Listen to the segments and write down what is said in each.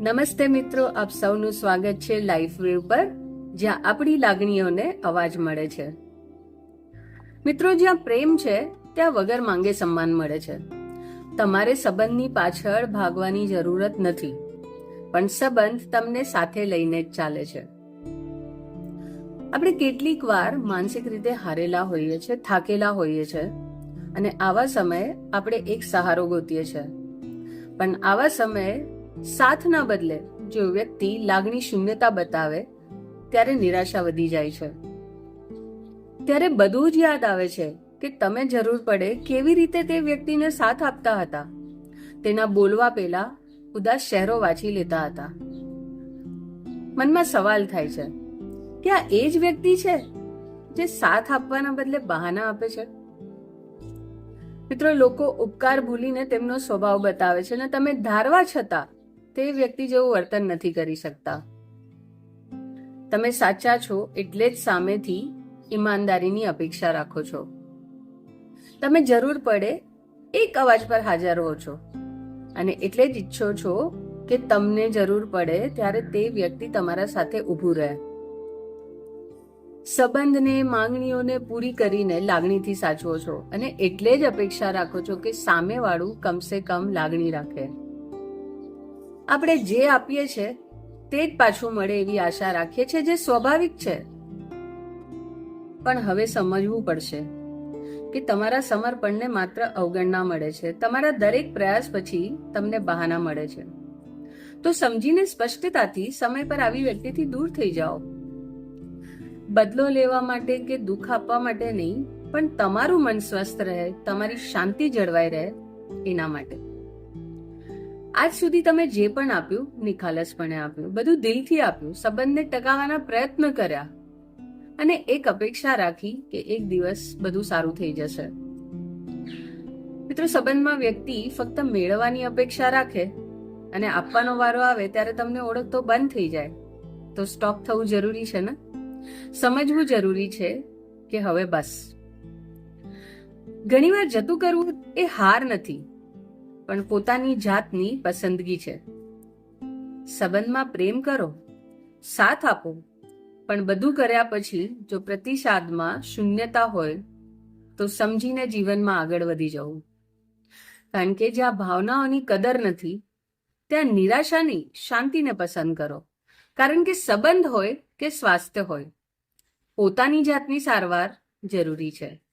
નમસ્તે મિત્રો, આપ સૌનું સ્વાગત છે લાઈફ વેવ પર, જ્યાં આપણી લાગણીઓને અવાજ મળે છે. મિત્રો, જ્યાં પ્રેમ છે, ત્યાં વગર માંગે સન્માન મળે છે. તમારે સંબંધની પાછળ ભાગવાની જરૂરત નથી, પણ સંબંધ તમને સાથે લઈને જ ચાલે છે. આપણે કેટલીક વાર માનસિક રીતે હારેલા હોઈએ છીએ થાકેલા હોઈએ છીએ અને આવા સમયે આપણે એક સહારો ગોતીએ છીએ પણ આવા સમયે સાથના બદલે જો વ્યક્તિ લાગણી શૂન્યતા બતાવે, ત્યારે નિરાશા વધી જાય છે. ત્યારે બધું જ યાદ આવે છે કે તમે જરૂર પડે કેવી રીતે તે વ્યક્તિને સાથ આપતા હતા. તેના બોલવા પહેલા ઉદાસ શહેરો વાંચી લેતા હતા. મનમાં સવાલ થાય છે, કે આ એ જ વ્યક્તિ છે જે સાથ આપવાના બદલે બહાના આપે છે? મિત્રો, લોકો ઉપકાર ભૂલીને તેમનો સ્વભાવ બતાવે છે અને તમે ધારવા છતાં તે વ્યક્તિ જેવું વર્તન નથી કરી શકતા. તમે સાચા છો એટલે જ સામેથી ઈમાનદારીની અપેક્ષા રાખો છો. તમે જરૂર પડે એક અવાજ પર હાજર હો છો. અને એટલે જ ઈચ્છો છો કે તમને જરૂર પડે ત્યારે તે વ્યક્તિ તમારા સાથે ઊભું રહે. સંબંધને, માંગણીઓને પૂરી કરીને લાગણીથી સાચવો છો અને એટલે જ અપેક્ષા રાખો છો કે સામેવાળું કમસે કમ લાગણી રાખે. આપણે જે આપીએ છે, તે જ પાછું મળે એવી આશા રાખીએ છીએ જે સ્વાભાવિક છે. પણ હવે સમજવું પડશે કે તમારા સમર્પણને માત્ર અવગણના મળે છે. તમારા દરેક પ્રયાસ પછી તમને બહાના મળે છે. તો સમજીને સ્પષ્ટતાથી સમય પર આવી વ્યક્તિથી દૂર થઈ જાઓ. બદલો લેવા માટે કે દુઃખ આપવા માટે નહીં, પણ તમારું મન સ્વસ્થ રહે, તમારી શાંતિ જળવાઈ રહે એના માટે. આજ સુધી તમે જે પણ આપ્યું, નિખાલસપણે આપ્યું, બધું દિલથી આપ્યું, સંબંધને ટકાવવાના પ્રયત્ન કર્યા. અને એક અપેક્ષા રાખી કે એક દિવસ બધું સારું થઈ જશે. મિત્રો, સંબંધમાં વ્યક્તિ ફક્ત મેળવવાની અપેક્ષા રાખે અને આપવાનો વારો આવે ત્યારે તમને ઓળખતો બંધ થઈ જાય. તો સ્ટોપ થવું જરૂરી છે ને? સમજવું જરૂરી છે કે હવે બસ. ઘણીવાર જતું કરવું એ હાર નથી. પણ પોતાની જાતની પસંદગી છે. સંબંધમાં પ્રેમ કરો, સાથ આપો, પણ બધું કર્યા પછી જો પ્રતિસાદમાં શૂન્યતા હોય, તો સમજીને જીવનમાં આગળ વધી જવું. કારણ કે જ્યાં ભાવનાઓની કદર નથી, ત્યાં નિરાશાની શાંતિને પસંદ કરો. કારણ કે સંબંધ હોય કે સ્વાસ્થ્ય હોય, પોતાની જાતની સારવાર જરૂરી છે.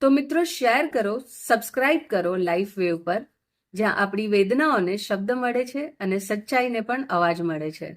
તો મિત્રો શેર કરો, સબસ્ક્રાઇબ કરો લાઈફ વેવ પર, જ્યાં આપણી વેદનાઓને શબ્દ મળે છે અને સચ્ચાઈને પણ અવાજ મળે છે.